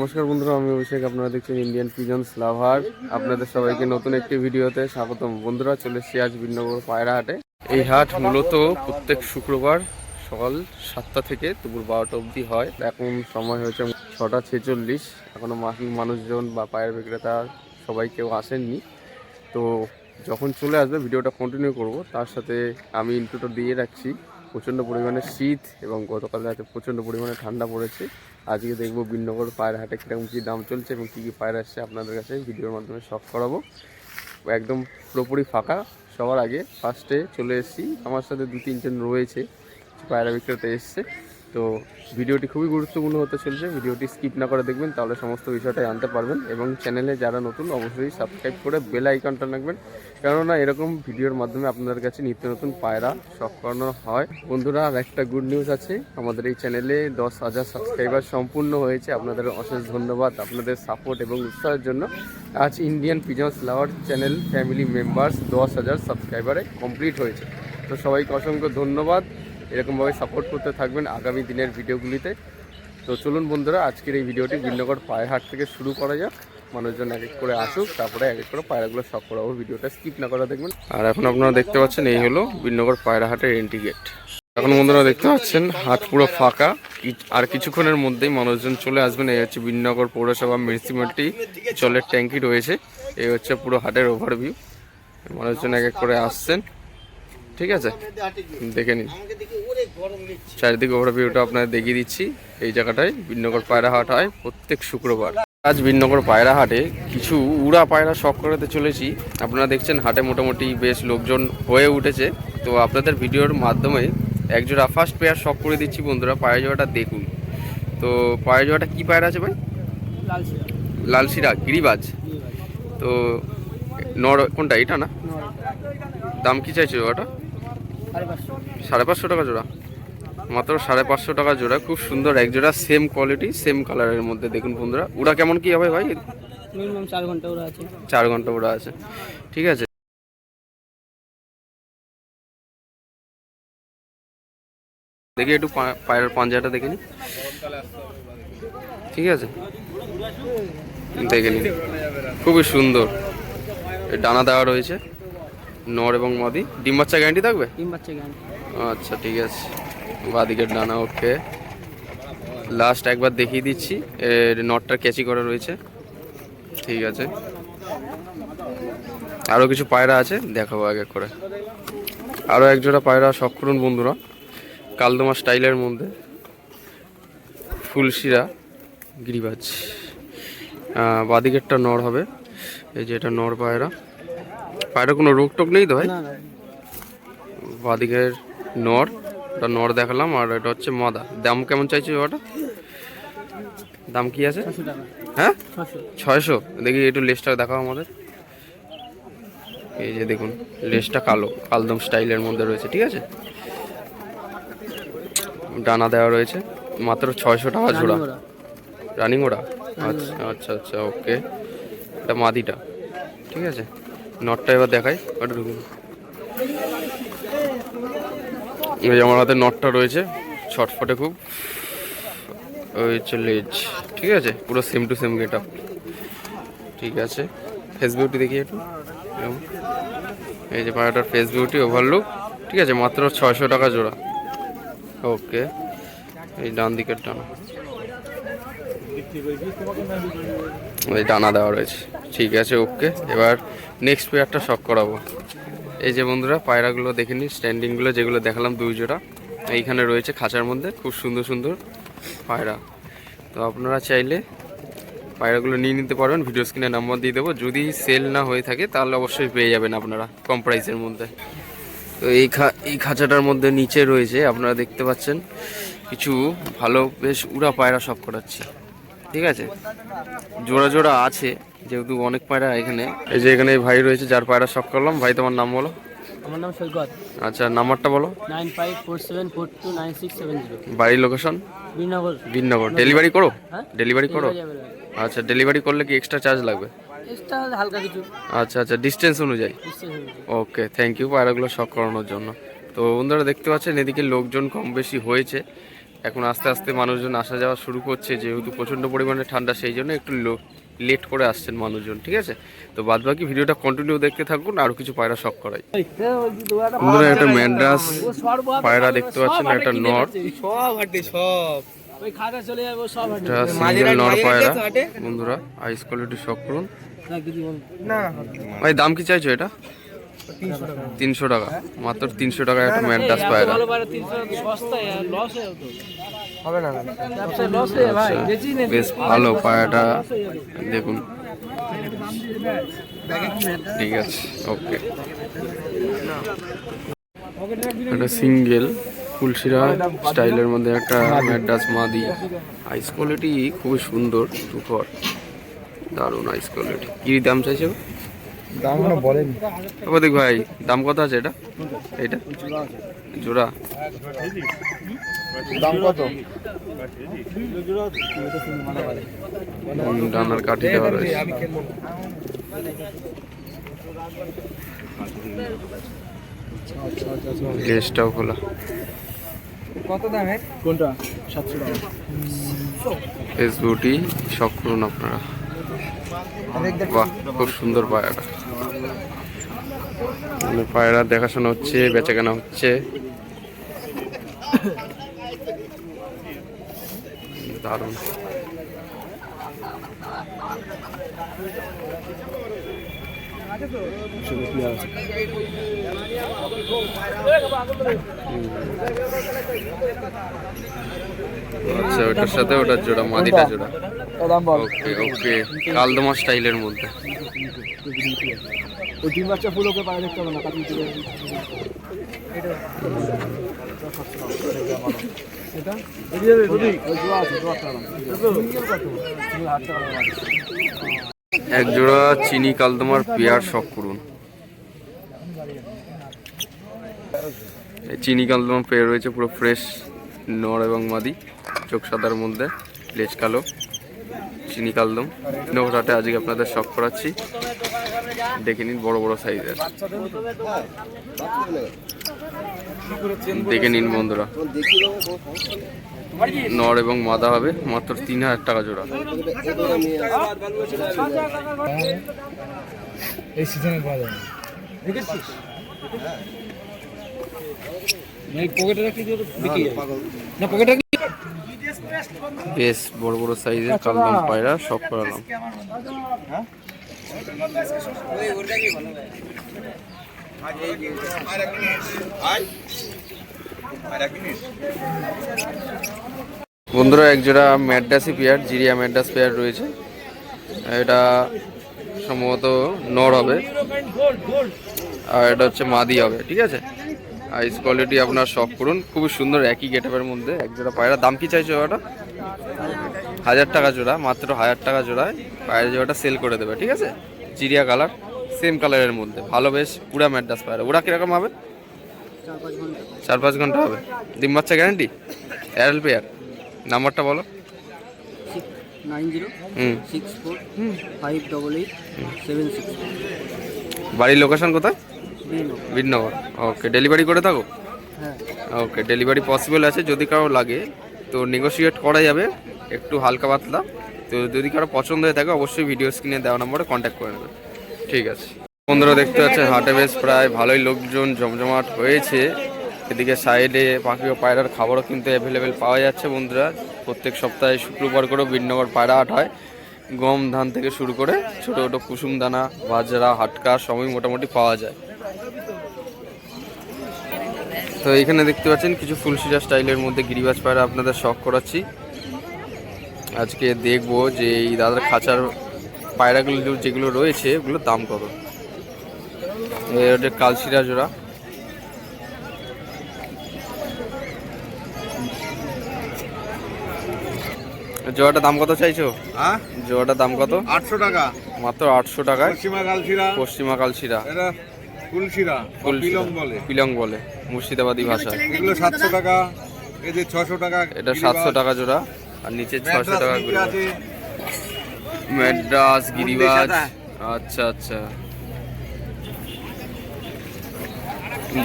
নমস্কার বন্ধুরা, আমি অভিষেক, আপনারা দেখছেন ইন্ডিয়ান পিজন্স লাভার আপনাদের সবাইকে নতুন একটি ভিডিওতে স্বাগতম। বন্ধুরা, চলে এসেছি আজ বিনগর পায়রা হাটে। এই হাট মূলত প্রত্যেক শুক্রবার সকাল সাতটা থেকে দুপুর বারোটা অবধি হয়। এখন সময় হয়েছে ছটা ছেচল্লিশ। এখনও মা- মানুষজন বা পায়ের বিক্রেতা সবাই কেউ আসেননি। তো যখন চলে আসবে, ভিডিওটা কন্টিনিউ করব। তার সাথে আমি ইন্ট্রোটা দিয়ে রাখছি। প্রচণ্ড পরিমাণে শীত এবং গতকাল রাতে প্রচণ্ড পরিমাণে ঠান্ডা পড়েছে। আজকে দেখব বিনগর পায়ের হাটে কীরকম কী দাম চলছে এবং কী কী পায়ের আসছে আপনাদের কাছে ভিডিওর মাধ্যমে শখ করাবো। একদম পুরোপুরি ফাঁকা। সবার আগে ফার্স্টে চলে এসেছি। আমার সাথে দু তিনজন রয়েছে পায়রা বিক্রেতা এসছে। তো ভিডিওটি খুবই গুরুত্বপূর্ণ হতে চলছে। ভিডিওটি স্কিপ না করে দেখবেন, তাহলে সমস্ত বিষয়টা জানতে পারবেন এবং চ্যানেলে যারা নতুন, অবশ্যই সাবস্ক্রাইব করে বেল আইকনটা রাখবেন। কেননা এরকম ভিডিওর মাধ্যমে আপনাদের কাছে নিত্য নতুন পায়রা শখ করানো হয়। বন্ধুরা, আর একটা গুড নিউজ আছে। আমাদের এই চ্যানেলে দশ হাজার সাবস্ক্রাইবার সম্পূর্ণ হয়েছে। আপনাদের অশেষ ধন্যবাদ, আপনাদের সাপোর্ট এবং উৎসাহের জন্য। আজ Indian pigeons lover channel family members দশ হাজার সাবস্ক্রাইবারে কমপ্লিট হয়েছে। তো সবাইকে অসংখ্য ধন্যবাদ। এরকমভাবে সাপোর্ট করতে থাকবেন আগামী দিনের ভিডিওগুলিতে। তো চলুন বন্ধুরা, আজকের এই ভিডিওটি বিন্নগর পায়রহাট থেকে শুরু করা যাক। মানুষজন এক এক করে আসুক, তারপরে এক এক করে পায়রাগুলো শখ করাবো। ভিডিওটা স্কিপ না করা দেখবেন। আর এখন আপনারা দেখতে পাচ্ছেন, এই হলো বিন্নগর পায়রাহাটের এন্ট্রি গেট এখন বন্ধুরা দেখতে পাচ্ছেন হাট পুরো ফাঁকা। আর কিছুক্ষণের মধ্যেই মানুষজন চলে আসবেন। এই হচ্ছে বিনগর পৌরসভা মিউনিসিপ্যালিটি জলের ট্যাঙ্কি রয়েছে। এই হচ্ছে পুরো হাটের ওভারভিউ মানুষজন এক এক করে আসছেন। ঠিক আছে? দেখে নিন। চারিদিকে ওভার ভিউটা আপনাদের দেখিয়ে দিচ্ছি। এই জায়গাটায় বিনগর পায়রা হাট হয় প্রত্যেক শুক্রবার। আজ বিনগর পায়রা হাটে কিছু উড়া পায়রা শখ করাতে চলেছি। আপনারা দেখছেন হাটে মোটামুটি বেশ লোকজন হয়ে উঠেছে। তো আপনাদের ভিডিওর মাধ্যমে একজোড়া ফার্স্ট পেয়ার শখ করে দিচ্ছি বন্ধুরা পায়রা জোড়াটা দেখুন। তো পায়রা জোড়াটা কী পায়রা আছে ভাই? লাল শিরা লাল শিরা গিরিবাজ। তো নর কোনটা এটা না? দাম কী চাইছে ওটা সাড়ে পাঁচশো। টাকা জোড়া। মাত্র সাড়ে পাঁচশো টাকা জোড়া খুব সুন্দর এক জোড়া সেম কোয়ালিটি সেম কালারের মধ্যে দেখুন বন্ধুরা। ওরা কেমন কি হবে ভাই? মিনিমাম চার ঘণ্টা ওরা আছে। চার ঘণ্টা ওরা আছে। ঠিক আছে। দেখি একটু পায়ের পাঞ্জাটা দেখে নি। ঠিক আছে। দেখে নিন খুবই সুন্দর। ডানা দেওয়া রয়েছে। নর এবং মাদি। ডিম বাচ্চা গ্যারান্টি থাকবে? ডিম বাচ্চা জ্ঞান আচ্ছা ঠিক আছে। বাদিকের ডানা ওকে। লাস্ট একবার দেখিয়ে দিচ্ছি। এর নটটা ক্যাচি করা রয়েছে। ঠিক আছে। আরও কিছু পায়রা আছে দেখাবো আগে করে। আরও এক জোড়া পায়রা শখ করুন বন্ধুরা কালদমা স্টাইলের মধ্যে। ফুলশিরা গিরিবাজ। বাদিকেরটা নর হবে। এই যে এটা নর পায়রা। পায়রা কোনো রোগ টোক নেই তো ভাই? বাদিকের নর ওটা নর দেখালাম আর এটা হচ্ছে মাদা। দাম কেমন চাইছে ওটা? দাম কি আছে? হ্যাঁ? ছয়শো। দেখি একটু লেসটা দেখাও আমাদের। এই যে দেখুন লেসটা কালো কালদম স্টাইলের মধ্যে রয়েছে ঠিক আছে? ডানা দেওয়া রয়েছে মাত্র ছয়শো টাকা জোড়া। রানিং ওরা আচ্ছা আচ্ছা আচ্ছা ওকে। এটা মাদিটা ঠিক আছে? নটটা এবার দেখাই, ওটা ঢুকুন এই যে আমার হাতে নটটা রয়েছে, ছটফটে খুব। ওই হচ্ছে ঠিক আছে, পুরো same to same get up ঠিক আছে ফেস বিউটি দেখি একটু। এই যে পায়রাটার ফেস বিউটি ওভারলুক ঠিক আছে, মাত্র ছয়শো টাকা জোড়া। ওকে এই ডান দিকের ডানা ওই ডানা দেওয়া রয়েছে। ঠিক আছে, ওকে। এবার নেক্সট পেয়ারটা শখ করাবো। এই যে বন্ধুরা, পায়রাগুলো দেখে নিন স্ট্যান্ডিংগুলো যেগুলো দেখালাম দুই জোড়া। এইখানে রয়েছে খাঁচার মধ্যে, খুব সুন্দর সুন্দর পায়রা। তো আপনারা চাইলে পায়রাগুলো নিয়ে নিতে পারবেন। ভিডিও স্ক্রিনে নাম্বার দিয়ে দেবো। যদি সেল না হয়ে থাকে, তাহলে অবশ্যই পেয়ে যাবেন আপনারা কম প্রাইসের মধ্যে। তো এই খা, এই খাঁচাটার মধ্যে নিচে রয়েছে, আপনারা দেখতে পাচ্ছেন, কিছু ভালো বেশ উড়া পায়রা সব করাচ্ছি। ঠিক আছে? জোড়া জোড়া আছে যেহেতু অনেক পায়রা এখানে। এই যে এখানে এই ভাই রয়েছে যার পায়রা শখ করলাম। ভাই তোমার নাম বলো। আমার নাম সৈকত। আচ্ছা নাম্বারটা বলো। Nine five four seven four two nine six seven zero. বাড়ির লোকেশন? বিনগর। বিনগর। ডেলিভারি করো? হ্যাঁ? ডেলিভারি করো? আচ্ছা ডেলিভারি করলে কি এক্সট্রা চার্জ লাগবে? হালকা কিছু। আচ্ছা আচ্ছা ডিস্টেন্স অনুযায়ী। ওকে থ্যাংক ইউ পায়রাগুলো শখ করানোর জন্য। তো বন্ধুরা দেখতে পাচ্ছেন এদিকে লোকজন কম বেশি হয়েছে। এখন আস্তে আস্তে মানুষজন আসা যাওয়া শুরু করছে যেহেতু প্রচণ্ড পরিমাণে ঠান্ডা সেই জন্য একটু লেট করে আসছেন মানুষজন ঠিক আছে? তো বাদ বাকি ভিডিওটা কন্টিনিউ দেখতে থাকুন আরও কিছু পায়রা শখ করাই। বন্ধুরা একটা ম্যান্ড্রাস পায়রা দেখতে পাচ্ছেন একটা নর। সব সব। ওই খাতা চলে যাবে ও সব হাটে। এটা সিঙ্গেল নর পায়রা। বন্ধুরা আইস কোয়ালিটি শখ করুন। ভাই দাম কি চাইছো এটা? তিনশো টাকা। মাত্র তিনশো টাকা একটা বেচি নে বেশ ভালো পায়রাটা দেখুন। ঠিক আছে, ওকে। একটা সিঙ্গেল ফুলশিরা স্টাইলের মধ্যে একটা ম্যাডাস মাদি আইস কোয়ালিটি খুবই সুন্দর সুপর দারুণ আইস কোয়ালিটি কি দাম চাইছে দাম বলেনি। ভাই দাম কত আছে এটা? এটা জোড়া? দাম কত? ডানার কাঠি দেওয়া রয়েছে। লেজটাও খোলা। কত দামে? কোনটা? সাতশো টাকা ফেস বিউটি শখ করুন আপনারা বাহ খুব সুন্দর পায়রাটা মানে পায়রা দেখাশোনা হচ্ছে বেচাকেনা হচ্ছে। দারুণ। আচ্ছা ওটার সাথে ওটার জোড়া মাদিটা জোড়া। ওকে ওকে কালদমা স্টাইলের মধ্যে। ওই তিন বাচ্চা ফুল ওকে পায়ে দেখতে হবে না দাম আছে এক জোড়া চিনি কালদমার পেয়ার শখ করুন। এই চিনি কালদমার পেয়ার রয়েছে পুরো ফ্রেশ নর এবং মাদি। চোখ সাদার মধ্যে লেজ কালো চিনি কালদম। নৌরাটে আজকে আপনাদের শখ করাচ্ছি। দেখে নিন বড় বড় সাইজের। দেখে নিন বন্ধুরা। নর এবং মাদা হবে মাত্র তিন হাজার টাকা জোড়া। এই সিজনে পাওয়া যায় দেখেছিস পকেটে যায় না পকেটে বেশ বড় বড় সাইজের কালদম পায়রা সব করালাম। বন্ধুরা এক জোড়া ম্যাডাসি পেয়ার জিরিয়া ম্যাডাস পেয়ার রয়েছে। এটা সম্ভবত নর হবে। আর এটা হচ্ছে মাদি হবে ঠিক আছে? আইস কোয়ালিটি আপনার শখ করুন। খুবই সুন্দর একই গেটআপের মধ্যে। এক জোড়া পায়রা। দাম কি চাইছো ওটা হাজার টাকা জোড়া মাত্র হাজার টাকা জোড়ায় পায়ের জোড়াটা সেল করে দেবে ঠিক আছে? চিড়িয়া কালার সেম কালারের মধ্যে। ভালো বেশ পুরা ম্যাডাস পায়রা। ওরা কীরকম হবে? চার পাঁচ ঘণ্টা হবে। ডিম বাচ্চা গ্যারান্টি এয়ারএল পেয়ার নাম্বারটা বলো। বাড়ির লোকেশন কোথায়? বিনগর। ওকে ডেলিভারি করে থাকো? ওকে ডেলিভারি পসিবল আছে যদি কারও লাগে। তো নেগোশিয়েট করা যাবে, একটু হালকা পাতলা। তো যদি কারও পছন্দ হয়ে থাকে, অবশ্যই ভিডিও স্ক্রিনে দেওয়া নম্বরে কন্ট্যাক্ট করে নেবে ঠিক আছে। বন্ধুরা, দেখতে পাচ্ছেন, হাটে বেশ প্রায় ভালোই লোকজন জমজমাট হয়েছে। এদিকে সাইডে পাখি ও পায়রার খাবারও কিন্তু অ্যাভেলেবেল পাওয়া যাচ্ছে বন্ধুরা। প্রত্যেক সপ্তাহে শুক্রবার করেও বিনগর পায়রা হাট হয়। গম ধান থেকে শুরু করে ছোটো ছোটো কুসুম দানা বাজরা, হাটকা সবই মোটামুটি পাওয়া যায়। তো এখানে দেখতে পাচ্ছেন কিছু ফুলশিরা স্টাইলের মধ্যে গিরিবাজ পায়রা আপনাদের শখ করাচ্ছি। আজকে দেখব যে এই দাদার খাঁচার পায়রাগুলো যেগুলো রয়েছে ওগুলোর দাম কত? হচ্ছে কালশিরা জোড়া। জোড়াটার দাম কত চাইছো? হ্যাঁ? জোড়াটার দাম কত? আটশো টাকা। মাত্র আটশো টাকায়? পশ্চিমা কালশিরা। পশ্চিমা কালশিরা। এটা ফুলশিরা ফুলশিরা। পিলং বলে। পিলং বলে। মুর্শিদাবাদী ভাষা এগুলো সাতশো টাকা এই যে ছশো টাকা এটা সাতশো টাকা জোড়া আর নিচে ছশো টাকা ম্যাড্রাস করে ম্যাড্রাস গিরিবাজ আচ্ছা আচ্ছা।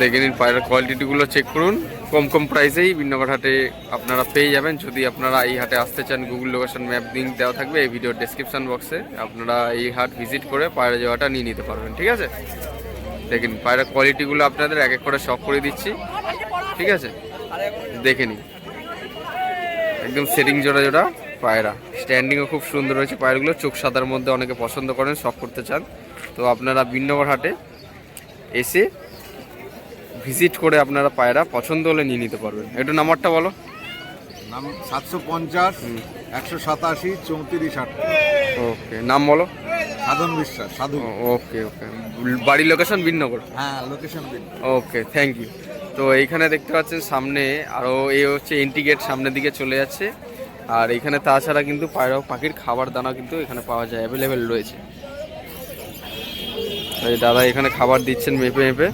দেখে নিন পায়রার কোয়ালিটিগুলো চেক করুন। কম কম প্রাইসেই বিন্নগর হাটে আপনারা পেয়ে যাবেন। যদি আপনারা এই হাটে আসতে চান গুগল লোকেশন ম্যাপ লিঙ্ক দেওয়া থাকবে এই ভিডিওর ডেসক্রিপশন বক্সে আপনারা এই হাট ভিজিট করে পায়রা যাওয়াটা নিয়ে নিতে পারবেন ঠিক আছে? দেখে নিন। পায়রা কোয়ালিটিগুলো আপনাদের এক এক করে শখ করে দিচ্ছি। ঠিক আছে? দেখে নিন। একদম সেটিং জোড়া জোড়া পায়রা। স্ট্যান্ডিংও খুব সুন্দর হয়েছে পায়রাগুলো। চোখ সাদার মধ্যে অনেকে পছন্দ করেন শখ করতে চান। তো আপনারা বিন্নগর হাটে এসে ভিজিট করে আপনারা পায়রা পছন্দ হলে নিয়ে নিতে পারবেন। একটু নাম্বারটা বলো। নাম সাতশো পঞ্চাশ একশো সাতাশি চৌত্রিশ আট। ওকে নাম বলো। সাধন বিশ্বাস সাধু। ওকে ওকে। বাড়ির লোকেশন বিনগর হ্যাঁ লোকেশন দিন ওকে থ্যাংক ইউ তো এইখানে দেখতে পাচ্ছেন সামনে আরও এই হচ্ছে এন্ট্রি গেট সামনের দিকে চলে যাচ্ছে। আর এখানে তাছাড়া কিন্তু পায়রা পাখির খাবার দানা কিন্তু এখানে পাওয়া যায় অ্যাভেলেবেল রয়েছে। এই দাদা এখানে খাবার দিচ্ছেন মেপে মেপে।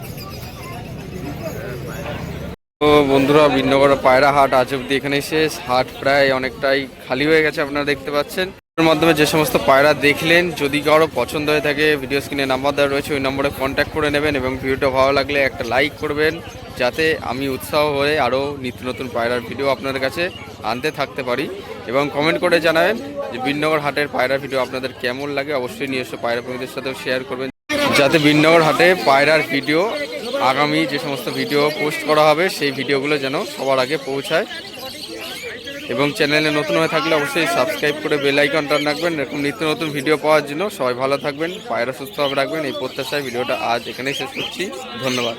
তো বন্ধুরা বিন্নগর পায়রা হাট আজ অব্দি এখানে শেষ। হাট প্রায় অনেকটাই খালি হয়ে গেছে আপনারা দেখতে পাচ্ছেন। মাধ্যমে যে সমস্ত পায়রা দেখলেন, যদি কারও পছন্দ হয়ে থাকে ভিডিও স্ক্রিনে নাম্বার দেওয়া রয়েছে, ওই নম্বরে কন্ট্যাক্ট করে নেবেন এবং ভিডিওটা ভালো লাগলে একটা লাইক করবেন, যাতে আমি উৎসাহ হয়ে আরও নিত্য নতুন পায়রার ভিডিও আপনাদের কাছে আনতে থাকতে পারি। এবং কমেন্ট করে জানাবেন যে বিনগর হাটের পায়রার ভিডিও আপনাদের কেমন লাগে, অবশ্যই নিজস্ব পায়রা প্রেমীদের সাথেও শেয়ার করবেন। যাতে বিনগর হাটে পায়রার ভিডিও আগামী যে সমস্ত ভিডিও পোস্ট করা হবে, সেই ভিডিওগুলো যেন সবার আগে পৌঁছায়। এবং চ্যানেলে নতুন হয়ে থাকলে অবশ্যই সাবস্ক্রাইব করে বেল আইকনটা রাখবেন। এরকম নিত্য নতুন ভিডিও পাওয়ার জন্য সবাই ভালো থাকবেন, পায়রা সুস্থভাবে রাখবেন। এই প্রত্যাশায় ভিডিওটা আজ এখানেই শেষ করছি। ধন্যবাদ।